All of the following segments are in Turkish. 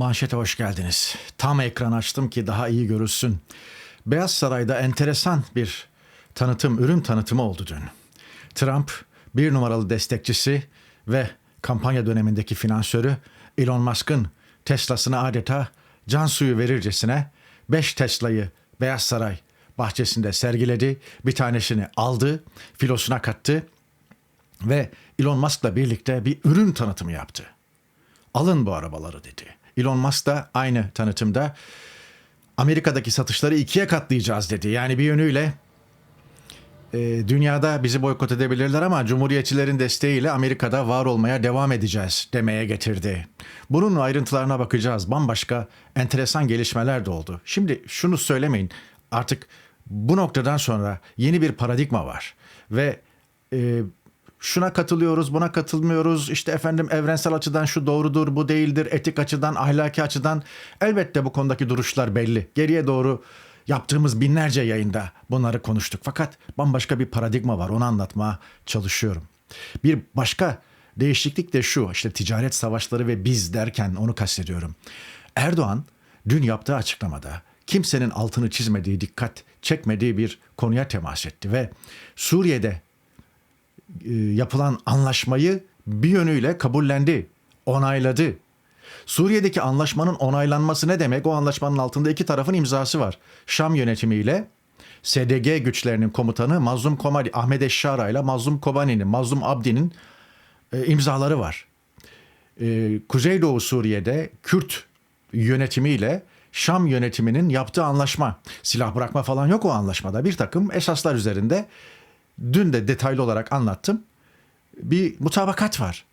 Manşete hoş geldiniz. Tam ekran açtım ki daha iyi görülsün. Beyaz Saray'da enteresan bir tanıtım, ürün tanıtımı oldu dün. Trump bir numaralı destekçisi ve kampanya dönemindeki finansörü Elon Musk'ın Tesla'sına adeta can suyu verircesine 5 Tesla'yı Beyaz Saray bahçesinde sergiledi. Bir tanesini aldı, filosuna kattı ve Elon Musk'la birlikte bir ürün tanıtımı yaptı. Alın bu arabaları dedi. Elon Musk da aynı tanıtımda Amerika'daki satışları ikiye katlayacağız dedi. Yani bir yönüyle e, dünyada bizi boykot edebilirler ama cumhuriyetçilerin desteğiyle Amerika'da var olmaya devam edeceğiz demeye getirdi. Bunun ayrıntılarına bakacağız. Bambaşka enteresan gelişmeler de oldu. Şimdi şunu söylemeyin. Artık bu noktadan sonra yeni bir paradigma var ve e, şuna katılıyoruz, buna katılmıyoruz. İşte efendim evrensel açıdan şu doğrudur, bu değildir. Etik açıdan, ahlaki açıdan elbette bu konudaki duruşlar belli. Geriye doğru yaptığımız binlerce yayında bunları konuştuk. Fakat bambaşka bir paradigma var. Onu anlatmaya çalışıyorum. Bir başka değişiklik de şu. işte ticaret savaşları ve biz derken onu kastediyorum. Erdoğan dün yaptığı açıklamada kimsenin altını çizmediği, dikkat çekmediği bir konuya temas etti ve Suriye'de e, yapılan anlaşmayı bir yönüyle kabullendi, onayladı. Suriye'deki anlaşmanın onaylanması ne demek? O anlaşmanın altında iki tarafın imzası var. Şam yönetimiyle SDG güçlerinin komutanı Mazlum Komari, Ahmet Eşşara ile Mazlum Kobani'nin, Mazlum Abdi'nin e, imzaları var. E, Kuzeydoğu Suriye'de Kürt yönetimiyle Şam yönetiminin yaptığı anlaşma. Silah bırakma falan yok o anlaşmada. Bir takım esaslar üzerinde dün de detaylı olarak anlattım. Bir mutabakat var.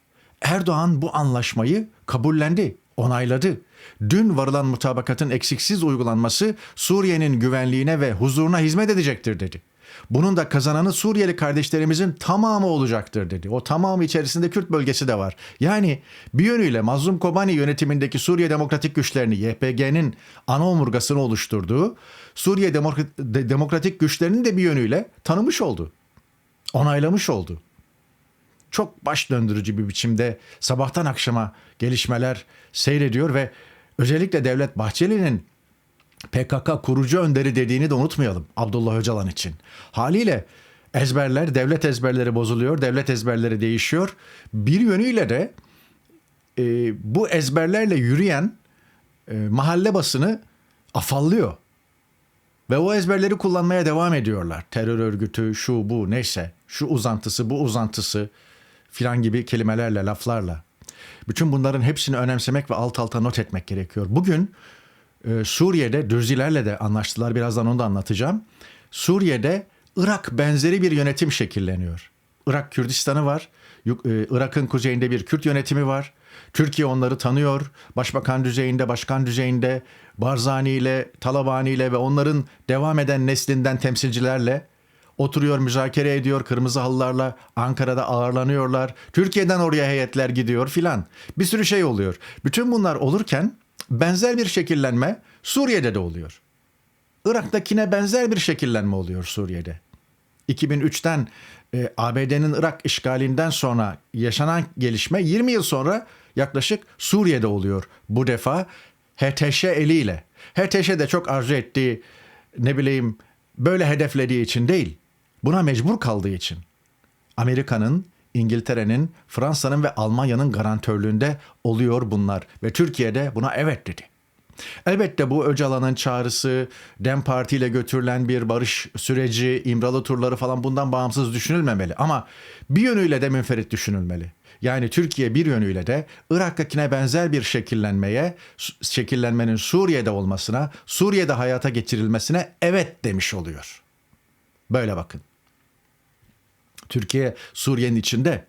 Erdoğan bu anlaşmayı kabullendi, onayladı. Dün varılan mutabakatın eksiksiz uygulanması Suriye'nin güvenliğine ve huzuruna hizmet edecektir dedi. Bunun da kazananı Suriyeli kardeşlerimizin tamamı olacaktır dedi. O tamamı içerisinde Kürt bölgesi de var. Yani bir yönüyle Mazlum Kobani yönetimindeki Suriye Demokratik Güçlerini YPG'nin ana omurgasını oluşturduğu Suriye Demokratik Güçlerinin de bir yönüyle tanımış oldu. Onaylamış oldu çok baş döndürücü bir biçimde sabahtan akşama gelişmeler seyrediyor ve özellikle Devlet Bahçeli'nin PKK kurucu önderi dediğini de unutmayalım Abdullah Öcalan için. Haliyle ezberler, devlet ezberleri bozuluyor, devlet ezberleri değişiyor. Bir yönüyle de e, bu ezberlerle yürüyen e, mahalle basını afallıyor. Ve o ezberleri kullanmaya devam ediyorlar. Terör örgütü, şu bu neyse, şu uzantısı, bu uzantısı filan gibi kelimelerle, laflarla. Bütün bunların hepsini önemsemek ve alt alta not etmek gerekiyor. Bugün e, Suriye'de Dürzilerle de anlaştılar. Birazdan onu da anlatacağım. Suriye'de Irak benzeri bir yönetim şekilleniyor. Irak Kürdistan'ı var. E, Irak'ın kuzeyinde bir Kürt yönetimi var. Türkiye onları tanıyor. Başbakan düzeyinde, başkan düzeyinde, Barzani ile, Talabani ile ve onların devam eden neslinden temsilcilerle Oturuyor müzakere ediyor kırmızı halılarla Ankara'da ağırlanıyorlar. Türkiye'den oraya heyetler gidiyor filan. Bir sürü şey oluyor. Bütün bunlar olurken benzer bir şekillenme Suriye'de de oluyor. Irak'takine benzer bir şekillenme oluyor Suriye'de. 2003'ten e, ABD'nin Irak işgalinden sonra yaşanan gelişme 20 yıl sonra yaklaşık Suriye'de oluyor. Bu defa HTŞ eliyle. HTŞ de çok arzu ettiği ne bileyim böyle hedeflediği için değil. Buna mecbur kaldığı için Amerika'nın, İngiltere'nin, Fransa'nın ve Almanya'nın garantörlüğünde oluyor bunlar ve Türkiye'de buna evet dedi. Elbette bu Öcalan'ın çağrısı, Dem Parti ile götürülen bir barış süreci, İmralı turları falan bundan bağımsız düşünülmemeli. Ama bir yönüyle de münferit düşünülmeli. Yani Türkiye bir yönüyle de Irak'takine benzer bir şekillenmeye, şekillenmenin Suriye'de olmasına, Suriye'de hayata geçirilmesine evet demiş oluyor. Böyle bakın. Türkiye Suriye'nin içinde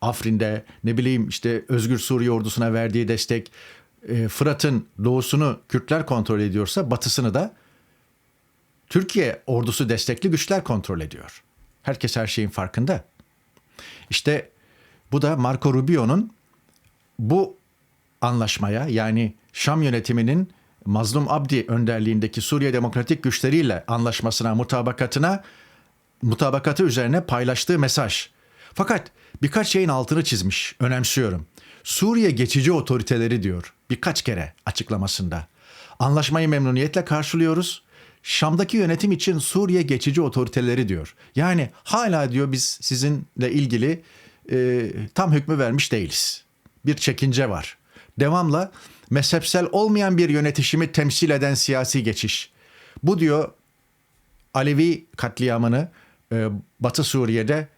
Afrin'de ne bileyim işte Özgür Suriye ordusuna verdiği destek e, Fırat'ın doğusunu Kürtler kontrol ediyorsa batısını da Türkiye ordusu destekli güçler kontrol ediyor. Herkes her şeyin farkında. İşte bu da Marco Rubio'nun bu anlaşmaya yani Şam yönetiminin Mazlum Abdi önderliğindeki Suriye Demokratik Güçleriyle anlaşmasına, mutabakatına, mutabakatı üzerine paylaştığı mesaj. Fakat birkaç şeyin altını çizmiş, önemsiyorum. Suriye geçici otoriteleri diyor birkaç kere açıklamasında. Anlaşmayı memnuniyetle karşılıyoruz. Şam'daki yönetim için Suriye geçici otoriteleri diyor. Yani hala diyor biz sizinle ilgili e, tam hükmü vermiş değiliz. Bir çekince var. Devamla mezhepsel olmayan bir yönetişimi temsil eden siyasi geçiş. Bu diyor Alevi katliamını e, Batı Suriye'de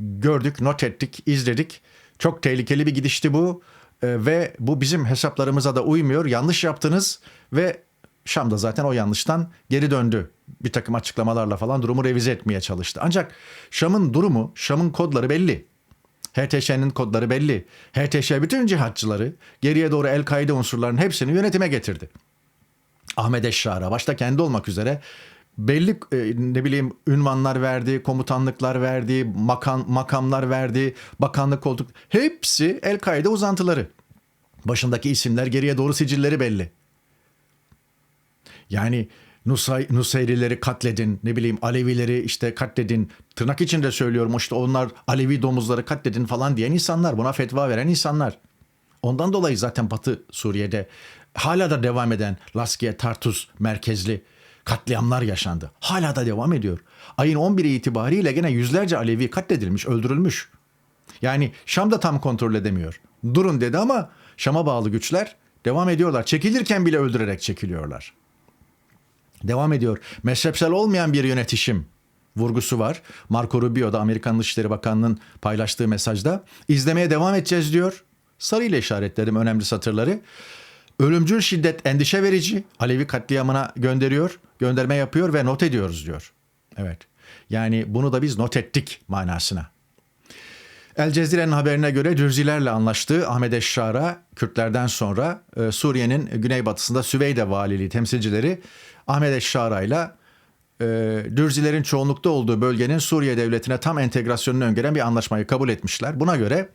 gördük, not ettik, izledik. Çok tehlikeli bir gidişti bu E, ve bu bizim hesaplarımıza da uymuyor. Yanlış yaptınız ve Şam da zaten o yanlıştan geri döndü. Bir takım açıklamalarla falan durumu revize etmeye çalıştı. Ancak Şam'ın durumu, Şam'ın kodları belli. HTŞ'nin kodları belli. HTŞ bütün cihatçıları geriye doğru El-Kaide unsurlarının hepsini yönetime getirdi. Ahmet Eşşar'a başta kendi olmak üzere belli e, ne bileyim ünvanlar verdi, komutanlıklar verdi, makam, makamlar verdi, bakanlık koltuk hepsi El-Kaide uzantıları. Başındaki isimler geriye doğru sicilleri belli. Yani Nusay, Nusayrileri katledin, ne bileyim Alevileri işte katledin, tırnak içinde söylüyorum işte onlar Alevi domuzları katledin falan diyen insanlar, buna fetva veren insanlar. Ondan dolayı zaten Batı Suriye'de hala da devam eden Laskiye Tartus merkezli katliamlar yaşandı. Hala da devam ediyor. Ayın 11'i itibariyle gene yüzlerce Alevi katledilmiş, öldürülmüş. Yani Şam da tam kontrol edemiyor. Durun dedi ama Şam'a bağlı güçler devam ediyorlar. Çekilirken bile öldürerek çekiliyorlar. Devam ediyor. Mezhepsel olmayan bir yönetişim vurgusu var. Marco Rubio da Amerikan Dışişleri Bakanlığı'nın paylaştığı mesajda izlemeye devam edeceğiz diyor. Sarıyla işaretledim önemli satırları. Ölümcül şiddet endişe verici. Alevi katliamına gönderiyor, gönderme yapıyor ve not ediyoruz diyor. Evet. Yani bunu da biz not ettik manasına. El Cezire'nin haberine göre Dürzilerle anlaştığı Ahmet Eşşar'a Kürtlerden sonra e, Suriye'nin güneybatısında Süveyde valiliği temsilcileri Ahmet Eşşar'a ile e, Dürzilerin çoğunlukta olduğu bölgenin Suriye devletine tam entegrasyonunu öngören bir anlaşmayı kabul etmişler. Buna göre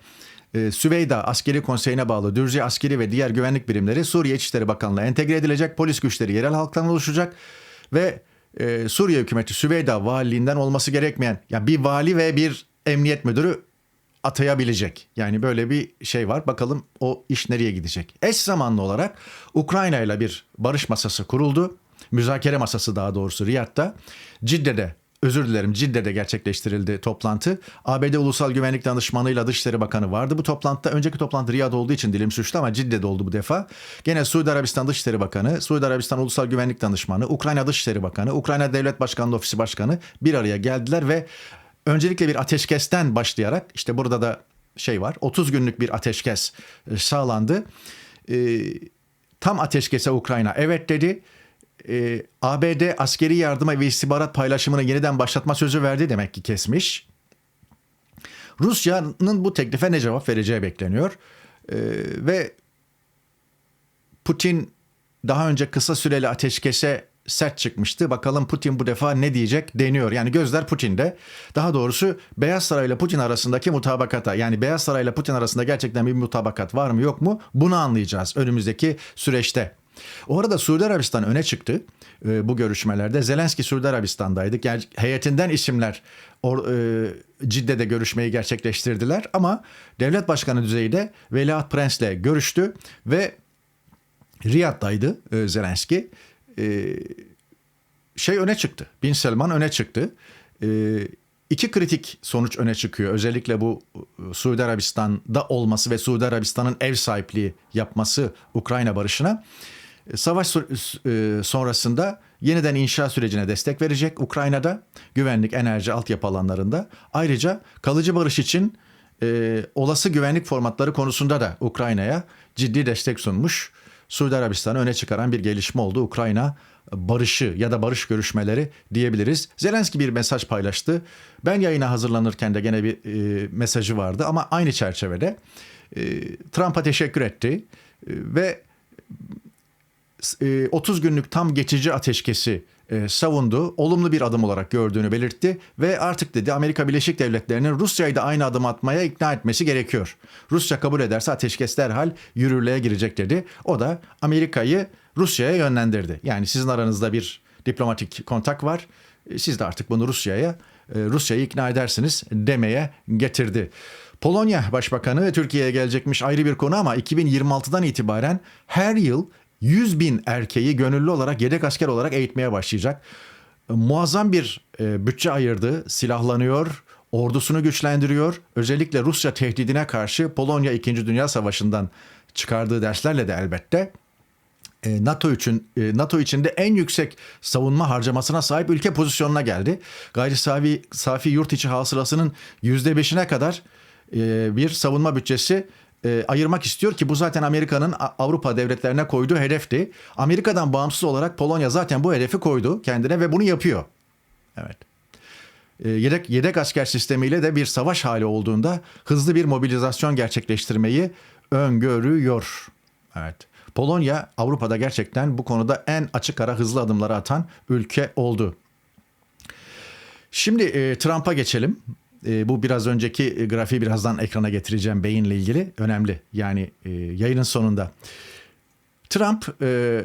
e, Süveyda Askeri Konseyi'ne bağlı Dürzi askeri ve diğer güvenlik birimleri Suriye İçişleri Bakanlığı'na entegre edilecek. Polis güçleri yerel halktan oluşacak ve e, Suriye hükümeti Süveyda valiliğinden olması gerekmeyen ya bir vali ve bir emniyet müdürü atayabilecek. Yani böyle bir şey var. Bakalım o iş nereye gidecek. Eş zamanlı olarak Ukrayna ile bir barış masası kuruldu. Müzakere masası daha doğrusu Riyad'da. Cidde'de özür dilerim Cidde'de gerçekleştirildi toplantı. ABD Ulusal Güvenlik Danışmanı ile Dışişleri Bakanı vardı bu toplantıda. Önceki toplantı Riyad olduğu için dilim suçlu ama Cidde'de oldu bu defa. Gene Suudi Arabistan Dışişleri Bakanı, Suudi Arabistan Ulusal Güvenlik Danışmanı, Ukrayna Dışişleri Bakanı, Ukrayna Devlet Başkanlığı Ofisi Başkanı bir araya geldiler ve öncelikle bir ateşkesten başlayarak işte burada da şey var 30 günlük bir ateşkes e, sağlandı. Ee, tam ateşkese Ukrayna evet dedi. Ee, ABD askeri yardıma ve istihbarat paylaşımını yeniden başlatma sözü verdi demek ki kesmiş. Rusya'nın bu teklife ne cevap vereceği bekleniyor. Ee, ve Putin daha önce kısa süreli ateşkese sert çıkmıştı. Bakalım Putin bu defa ne diyecek deniyor. Yani gözler Putin'de. Daha doğrusu Beyaz Saray ile Putin arasındaki mutabakata. Yani Beyaz Saray ile Putin arasında gerçekten bir mutabakat var mı yok mu? Bunu anlayacağız önümüzdeki süreçte. O arada Suudi Arabistan öne çıktı e, bu görüşmelerde. Zelenski Suudi Arabistan'daydı. Yani heyetinden isimler or, e, Cidde'de görüşmeyi gerçekleştirdiler ama devlet başkanı düzeyinde Veliaht Prens'le görüştü ve Riyad'daydı e, Zelenski. E, şey öne çıktı. Bin Selman öne çıktı. E, iki kritik sonuç öne çıkıyor. Özellikle bu e, Suudi Arabistan'da olması ve Suudi Arabistan'ın ev sahipliği yapması Ukrayna barışına. E, Savaş so- e, sonrasında yeniden inşa sürecine destek verecek Ukrayna'da güvenlik, enerji, altyapı alanlarında. Ayrıca kalıcı barış için e, olası güvenlik formatları konusunda da Ukrayna'ya ciddi destek sunmuş. Suudi Arabistan'ı öne çıkaran bir gelişme oldu. Ukrayna barışı ya da barış görüşmeleri diyebiliriz. Zelenski bir mesaj paylaştı. Ben yayına hazırlanırken de gene bir e, mesajı vardı ama aynı çerçevede e, Trump'a teşekkür etti e, ve e, 30 günlük tam geçici ateşkesi e, savundu. Olumlu bir adım olarak gördüğünü belirtti ve artık dedi Amerika Birleşik Devletleri'nin Rusya'yı da aynı adım atmaya ikna etmesi gerekiyor. Rusya kabul ederse ateşkes derhal yürürlüğe girecek dedi. O da Amerika'yı Rusya'ya yönlendirdi. Yani sizin aranızda bir diplomatik kontak var. E, Siz de artık bunu Rusya'ya e, Rusya'yı ikna edersiniz demeye getirdi. Polonya Başbakanı Türkiye'ye gelecekmiş ayrı bir konu ama 2026'dan itibaren her yıl 100 bin erkeği gönüllü olarak yedek asker olarak eğitmeye başlayacak. Muazzam bir e, bütçe ayırdı, silahlanıyor, ordusunu güçlendiriyor. Özellikle Rusya tehdidine karşı Polonya 2. Dünya Savaşı'ndan çıkardığı derslerle de elbette e, NATO için e, NATO içinde en yüksek savunma harcamasına sahip ülke pozisyonuna geldi. Gayri safi, safi yurt içi hasılasının %5'ine kadar e, bir savunma bütçesi e, ayırmak istiyor ki bu zaten Amerika'nın Avrupa devletlerine koyduğu hedefti. Amerika'dan bağımsız olarak Polonya zaten bu hedefi koydu kendine ve bunu yapıyor. Evet. E, Yedek, yedek asker sistemiyle de bir savaş hali olduğunda hızlı bir mobilizasyon gerçekleştirmeyi öngörüyor. Evet. Polonya Avrupa'da gerçekten bu konuda en açık ara hızlı adımları atan ülke oldu. Şimdi e, Trump'a geçelim. E, bu biraz önceki e, grafiği birazdan ekrana getireceğim beyinle ilgili. Önemli yani e, yayının sonunda. Trump e,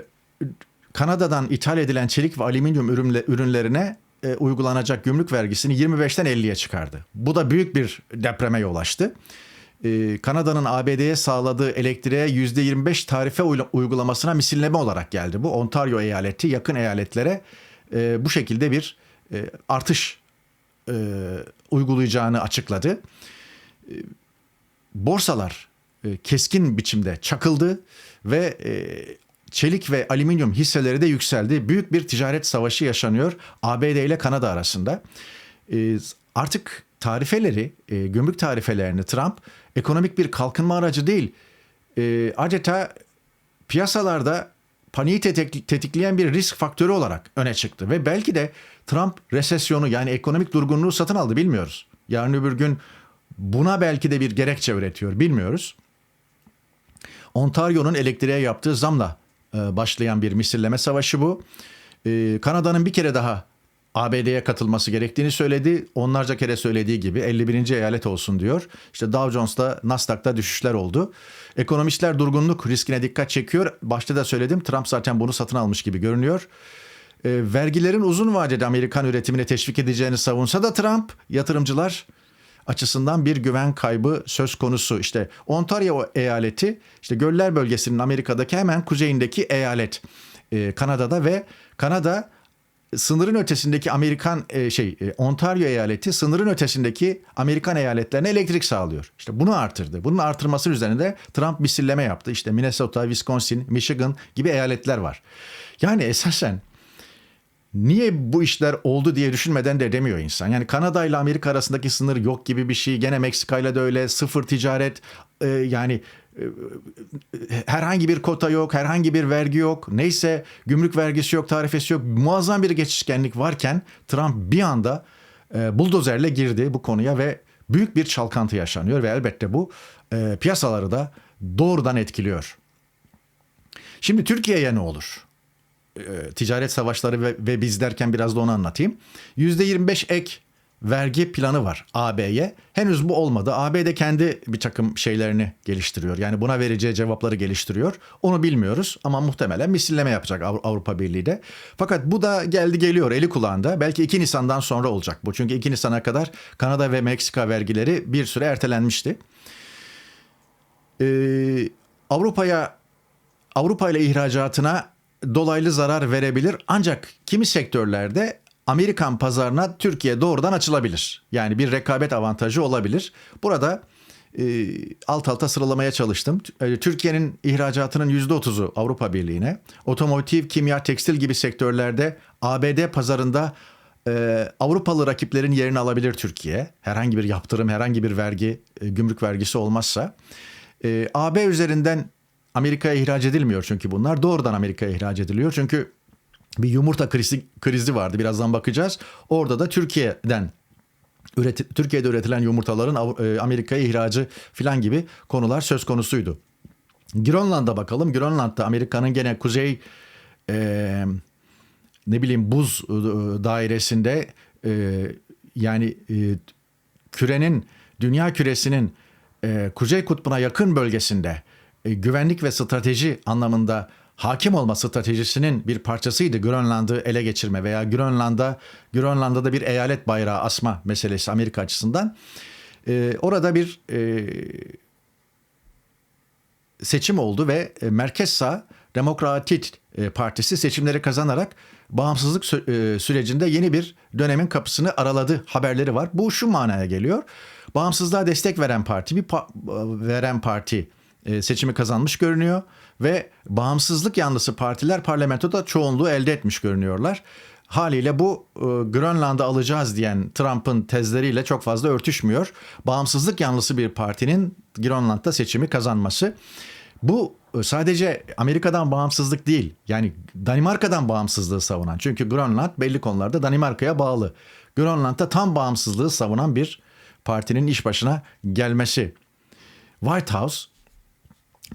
Kanada'dan ithal edilen çelik ve alüminyum ürünle, ürünlerine e, uygulanacak gümrük vergisini 25'ten 50'ye çıkardı. Bu da büyük bir depreme yol açtı. E, Kanada'nın ABD'ye sağladığı elektriğe %25 tarife uygulamasına misilleme olarak geldi. Bu Ontario eyaleti yakın eyaletlere e, bu şekilde bir e, artış e, uygulayacağını açıkladı. E, borsalar e, keskin biçimde çakıldı ve e, çelik ve alüminyum hisseleri de yükseldi. Büyük bir ticaret savaşı yaşanıyor ABD ile Kanada arasında. Artık tarifeleri, gümrük tarifelerini Trump ekonomik bir kalkınma aracı değil, adeta piyasalarda paniği tetik- tetikleyen bir risk faktörü olarak öne çıktı. Ve belki de Trump resesyonu yani ekonomik durgunluğu satın aldı bilmiyoruz. Yarın öbür gün buna belki de bir gerekçe üretiyor bilmiyoruz. Ontario'nun elektriğe yaptığı zamla e, başlayan bir misilleme savaşı bu. E, Kanada'nın bir kere daha ABD'ye katılması gerektiğini söyledi. Onlarca kere söylediği gibi 51. eyalet olsun diyor. İşte Dow Jones'ta Nasdaq'ta düşüşler oldu. Ekonomistler durgunluk riskine dikkat çekiyor. Başta da söyledim Trump zaten bunu satın almış gibi görünüyor. E, vergilerin uzun vadede Amerikan üretimini teşvik edeceğini savunsa da Trump yatırımcılar açısından bir güven kaybı söz konusu. İşte Ontario eyaleti işte göller bölgesinin Amerika'daki hemen kuzeyindeki eyalet e, Kanada'da ve Kanada sınırın ötesindeki Amerikan e, şey e, Ontario eyaleti sınırın ötesindeki Amerikan eyaletlerine elektrik sağlıyor. İşte bunu artırdı. Bunun artırması üzerine Trump misilleme yaptı. İşte Minnesota, Wisconsin, Michigan gibi eyaletler var. Yani esasen niye bu işler oldu diye düşünmeden de demiyor insan. Yani Kanada ile Amerika arasındaki sınır yok gibi bir şey. Gene Meksika ile de öyle sıfır ticaret e, yani herhangi bir kota yok, herhangi bir vergi yok. Neyse gümrük vergisi yok, tarifesi yok. Muazzam bir geçişkenlik varken Trump bir anda e, buldozerle girdi bu konuya ve büyük bir çalkantı yaşanıyor ve elbette bu e, piyasaları da doğrudan etkiliyor. Şimdi Türkiye'ye ne olur? e, ticaret savaşları ve, ve biz derken biraz da onu anlatayım. %25 ek vergi planı var AB'ye. Henüz bu olmadı. AB de kendi bir takım şeylerini geliştiriyor. Yani buna vereceği cevapları geliştiriyor. Onu bilmiyoruz ama muhtemelen misilleme yapacak Avru- Avrupa Birliği de. Fakat bu da geldi geliyor eli kulağında. Belki 2 Nisan'dan sonra olacak bu. Çünkü 2 Nisan'a kadar Kanada ve Meksika vergileri bir süre ertelenmişti. Ee, Avrupa'ya Avrupa ile ihracatına dolaylı zarar verebilir. Ancak kimi sektörlerde Amerikan pazarına Türkiye doğrudan açılabilir. Yani bir rekabet avantajı olabilir. Burada e, alt alta sıralamaya çalıştım. E, Türkiye'nin ihracatının %30'u Avrupa Birliği'ne, otomotiv, kimya, tekstil gibi sektörlerde ABD pazarında e, Avrupalı rakiplerin yerini alabilir Türkiye. Herhangi bir yaptırım, herhangi bir vergi, e, gümrük vergisi olmazsa. E, AB üzerinden Amerika'ya ihraç edilmiyor çünkü bunlar doğrudan Amerika'ya ihraç ediliyor. Çünkü bir yumurta krizi, krizi vardı birazdan bakacağız. Orada da Türkiye'den üreti, Türkiye'de üretilen yumurtaların e, Amerika'ya ihracı filan gibi konular söz konusuydu. Grönland'a bakalım. Grönland'da Amerika'nın gene kuzey e, ne bileyim buz e, dairesinde e, yani e, kürenin dünya küresinin e, kuzey kutbuna yakın bölgesinde e, güvenlik ve strateji anlamında hakim olma stratejisinin bir parçasıydı Grönland'ı ele geçirme veya Grönland'a Grönland'da da bir eyalet bayrağı asma meselesi Amerika açısından. E, orada bir e, seçim oldu ve e, Merkez Sağ Demokratik e, Partisi seçimleri kazanarak bağımsızlık e, sürecinde yeni bir dönemin kapısını araladı haberleri var. Bu şu manaya geliyor. Bağımsızlığa destek veren parti bir pa- veren parti seçimi kazanmış görünüyor ve bağımsızlık yanlısı partiler parlamentoda çoğunluğu elde etmiş görünüyorlar. Haliyle bu e, Grönland'ı alacağız diyen Trump'ın tezleriyle çok fazla örtüşmüyor. Bağımsızlık yanlısı bir partinin Grönland'da seçimi kazanması. Bu e, sadece Amerika'dan bağımsızlık değil. Yani Danimarka'dan bağımsızlığı savunan. Çünkü Grönland belli konularda Danimarka'ya bağlı. Grönland'da tam bağımsızlığı savunan bir partinin iş başına gelmesi. White House,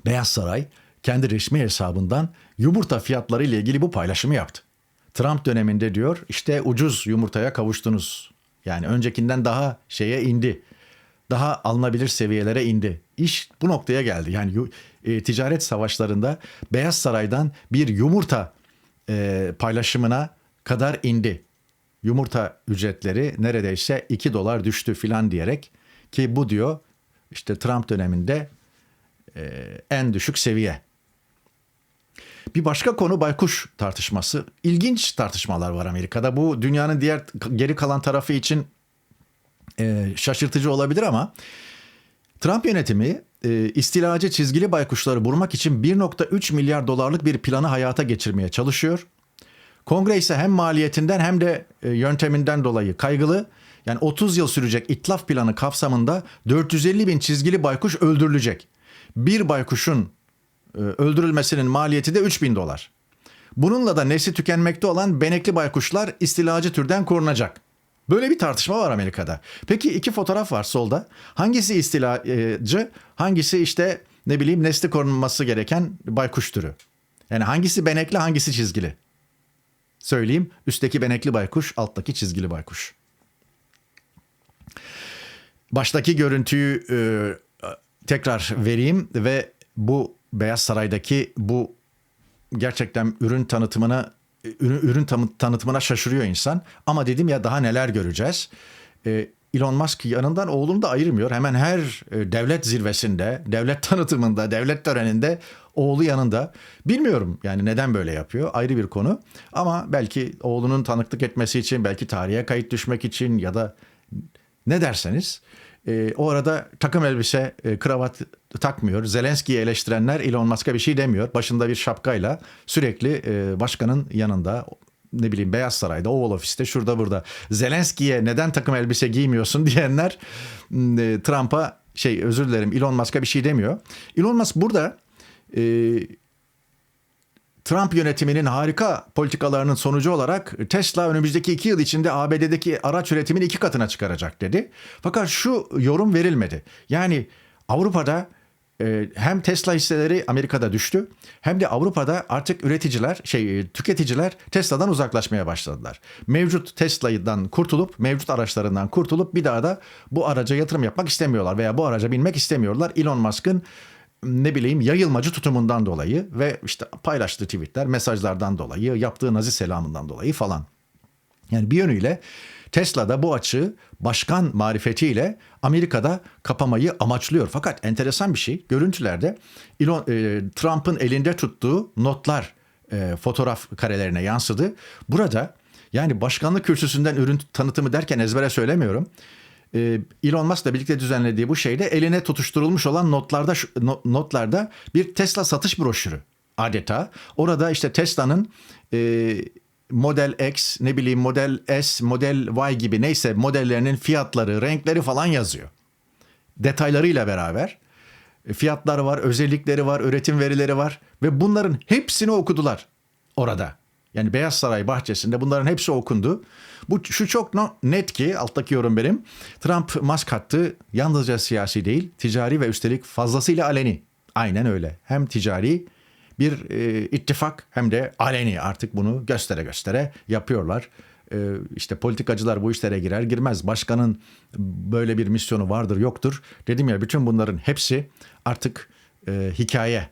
Beyaz Saray kendi resmi hesabından yumurta fiyatları ile ilgili bu paylaşımı yaptı. Trump döneminde diyor işte ucuz yumurtaya kavuştunuz. Yani öncekinden daha şeye indi. Daha alınabilir seviyelere indi. İş bu noktaya geldi. Yani e, ticaret savaşlarında Beyaz Saray'dan bir yumurta e, paylaşımına kadar indi. Yumurta ücretleri neredeyse 2 dolar düştü filan diyerek ki bu diyor işte Trump döneminde e, en düşük seviye. Bir başka konu baykuş tartışması. İlginç tartışmalar var Amerika'da. Bu dünyanın diğer geri kalan tarafı için e, şaşırtıcı olabilir ama Trump yönetimi e, istilacı çizgili baykuşları vurmak için 1.3 milyar dolarlık bir planı hayata geçirmeye çalışıyor. Kongre ise hem maliyetinden hem de e, yönteminden dolayı kaygılı. Yani 30 yıl sürecek itlaf planı kapsamında 450 bin çizgili baykuş öldürülecek. Bir baykuşun öldürülmesinin maliyeti de 3 bin dolar. Bununla da nesli tükenmekte olan benekli baykuşlar istilacı türden korunacak. Böyle bir tartışma var Amerika'da. Peki iki fotoğraf var solda. Hangisi istilacı, hangisi işte ne bileyim nesli korunması gereken baykuş türü? Yani hangisi benekli, hangisi çizgili? Söyleyeyim. Üstteki benekli baykuş, alttaki çizgili baykuş. Baştaki görüntüyü e, tekrar vereyim ve bu Beyaz Saray'daki bu gerçekten ürün tanıtımına ürün, ürün tanı- tanıtımına şaşırıyor insan. Ama dedim ya daha neler göreceğiz. E, Elon Musk yanından oğlunu da ayırmıyor. Hemen her e, devlet zirvesinde, devlet tanıtımında, devlet töreninde oğlu yanında. Bilmiyorum yani neden böyle yapıyor ayrı bir konu. Ama belki oğlunun tanıklık etmesi için, belki tarihe kayıt düşmek için ya da ne derseniz e, o arada takım elbise, e, kravat takmıyor. Zelenski'yi eleştirenler Elon Musk'a bir şey demiyor. Başında bir şapkayla sürekli e, başkanın yanında ne bileyim Beyaz Saray'da, Oval Ofis'te, şurada burada. Zelenski'ye neden takım elbise giymiyorsun diyenler e, Trump'a şey özür dilerim Elon Musk'a bir şey demiyor. Elon Musk burada e, Trump yönetiminin harika politikalarının sonucu olarak Tesla önümüzdeki iki yıl içinde ABD'deki araç üretimini iki katına çıkaracak dedi. Fakat şu yorum verilmedi. Yani Avrupa'da e, hem Tesla hisseleri Amerika'da düştü hem de Avrupa'da artık üreticiler şey tüketiciler Tesla'dan uzaklaşmaya başladılar. Mevcut Tesla'dan kurtulup mevcut araçlarından kurtulup bir daha da bu araca yatırım yapmak istemiyorlar veya bu araca binmek istemiyorlar. Elon Musk'ın ne bileyim yayılmacı tutumundan dolayı ve işte paylaştığı tweetler, mesajlardan dolayı, yaptığı nazi selamından dolayı falan. Yani bir yönüyle Tesla'da bu açığı başkan marifetiyle Amerika'da kapamayı amaçlıyor. Fakat enteresan bir şey görüntülerde Elon, e, Trump'ın elinde tuttuğu notlar e, fotoğraf karelerine yansıdı. Burada yani başkanlık kürsüsünden ürün tanıtımı derken ezbere söylemiyorum. E, Elon Musk'la birlikte düzenlediği bu şeyde eline tutuşturulmuş olan notlarda notlarda bir Tesla satış broşürü adeta. Orada işte Tesla'nın e, Model X, ne bileyim Model S, Model Y gibi neyse modellerinin fiyatları, renkleri falan yazıyor. Detaylarıyla beraber e, fiyatlar var, özellikleri var, üretim verileri var ve bunların hepsini okudular orada. Yani Beyaz Saray bahçesinde bunların hepsi okundu. Bu şu çok net ki alttaki yorum benim. Trump mask hattı yalnızca siyasi değil, ticari ve üstelik fazlasıyla aleni. Aynen öyle. Hem ticari bir e, ittifak hem de aleni artık bunu göstere göstere yapıyorlar. E, işte politikacılar bu işlere girer girmez. Başkanın böyle bir misyonu vardır yoktur. Dedim ya bütün bunların hepsi artık e, hikaye.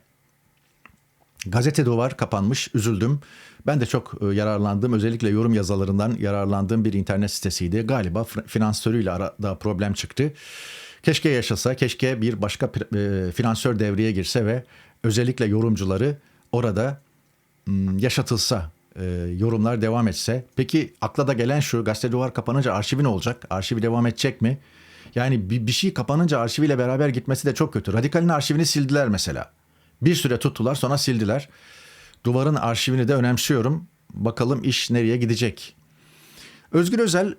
Gazete duvar kapanmış, üzüldüm. Ben de çok e, yararlandığım, özellikle yorum yazılarından yararlandığım bir internet sitesiydi. Galiba finansörüyle arada problem çıktı. Keşke yaşasa, keşke bir başka e, finansör devreye girse ve özellikle yorumcuları orada yaşatılsa, e, yorumlar devam etse. Peki akla da gelen şu, gazete duvar kapanınca arşivi ne olacak? Arşivi devam edecek mi? Yani bir şey kapanınca arşiviyle beraber gitmesi de çok kötü. Radikal'in arşivini sildiler mesela. Bir süre tuttular sonra sildiler. Duvarın arşivini de önemsiyorum. Bakalım iş nereye gidecek? Özgür Özel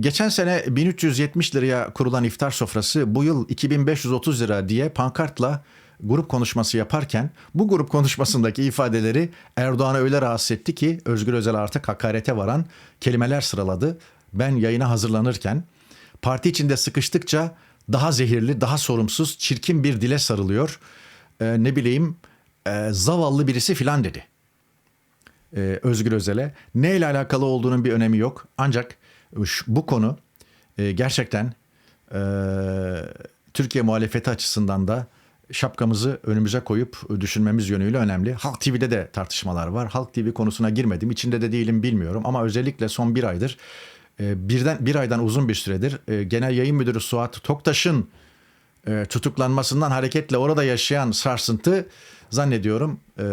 geçen sene 1370 liraya kurulan iftar sofrası bu yıl 2530 lira diye pankartla grup konuşması yaparken bu grup konuşmasındaki ifadeleri Erdoğan'ı öyle rahatsız etti ki Özgür Özel artık hakarete varan kelimeler sıraladı. Ben yayına hazırlanırken parti içinde sıkıştıkça daha zehirli, daha sorumsuz, çirkin bir dile sarılıyor. Ee, ne bileyim e, zavallı birisi filan dedi e, Özgür Özel'e. Neyle alakalı olduğunun bir önemi yok. Ancak şu- bu konu e, gerçekten e, Türkiye muhalefeti açısından da şapkamızı önümüze koyup düşünmemiz yönüyle önemli. Halk TV'de de tartışmalar var. Halk TV konusuna girmedim. İçinde de değilim bilmiyorum. Ama özellikle son bir aydır e, birden bir aydan uzun bir süredir e, Genel Yayın Müdürü Suat Toktaş'ın e, tutuklanmasından hareketle orada yaşayan sarsıntı zannediyorum e,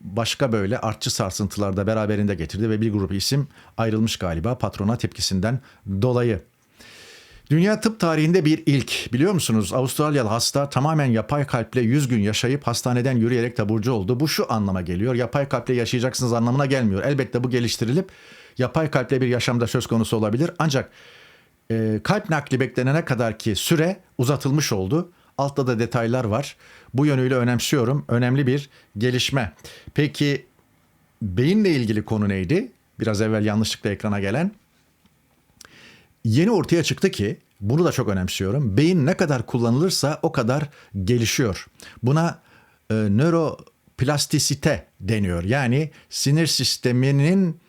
başka böyle artçı sarsıntılar da beraberinde getirdi ve bir grup isim ayrılmış galiba patrona tepkisinden dolayı. Dünya tıp tarihinde bir ilk. Biliyor musunuz Avustralyalı hasta tamamen yapay kalple 100 gün yaşayıp hastaneden yürüyerek taburcu oldu. Bu şu anlama geliyor. Yapay kalple yaşayacaksınız anlamına gelmiyor. Elbette bu geliştirilip yapay kalple bir yaşamda söz konusu olabilir. Ancak e, kalp nakli beklenene kadar ki süre uzatılmış oldu. Altta da detaylar var. Bu yönüyle önemsiyorum. Önemli bir gelişme. Peki beyinle ilgili konu neydi? Biraz evvel yanlışlıkla ekrana gelen. Yeni ortaya çıktı ki bunu da çok önemsiyorum. Beyin ne kadar kullanılırsa o kadar gelişiyor. Buna e, nöroplastisite deniyor. Yani sinir sisteminin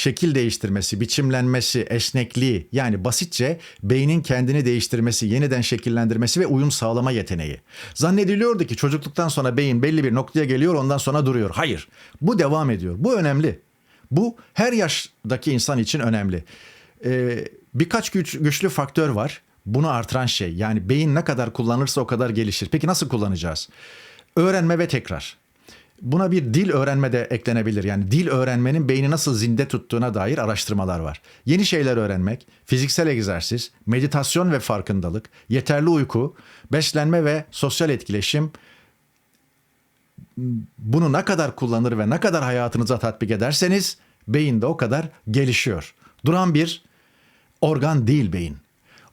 şekil değiştirmesi, biçimlenmesi, esnekliği yani basitçe beynin kendini değiştirmesi, yeniden şekillendirmesi ve uyum sağlama yeteneği. Zannediliyordu ki çocukluktan sonra beyin belli bir noktaya geliyor ondan sonra duruyor. Hayır. Bu devam ediyor. Bu önemli. Bu her yaştaki insan için önemli. Ee, birkaç güç, güçlü faktör var. Bunu artıran şey. Yani beyin ne kadar kullanırsa o kadar gelişir. Peki nasıl kullanacağız? Öğrenme ve tekrar. Buna bir dil öğrenme de eklenebilir. Yani dil öğrenmenin beyni nasıl zinde tuttuğuna dair araştırmalar var. Yeni şeyler öğrenmek, fiziksel egzersiz, meditasyon ve farkındalık, yeterli uyku, beslenme ve sosyal etkileşim bunu ne kadar kullanır ve ne kadar hayatınıza tatbik ederseniz beyin de o kadar gelişiyor. Duran bir organ değil beyin.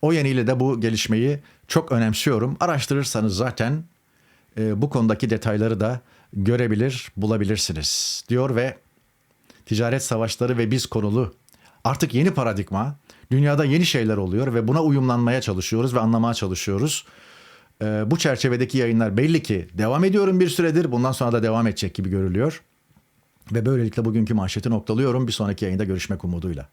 O yönüyle de bu gelişmeyi çok önemsiyorum. Araştırırsanız zaten e, bu konudaki detayları da görebilir, bulabilirsiniz diyor ve ticaret savaşları ve biz konulu artık yeni paradigma, dünyada yeni şeyler oluyor ve buna uyumlanmaya çalışıyoruz ve anlamaya çalışıyoruz. Ee, bu çerçevedeki yayınlar belli ki devam ediyorum bir süredir. Bundan sonra da devam edecek gibi görülüyor. Ve böylelikle bugünkü manşeti noktalıyorum. Bir sonraki yayında görüşmek umuduyla.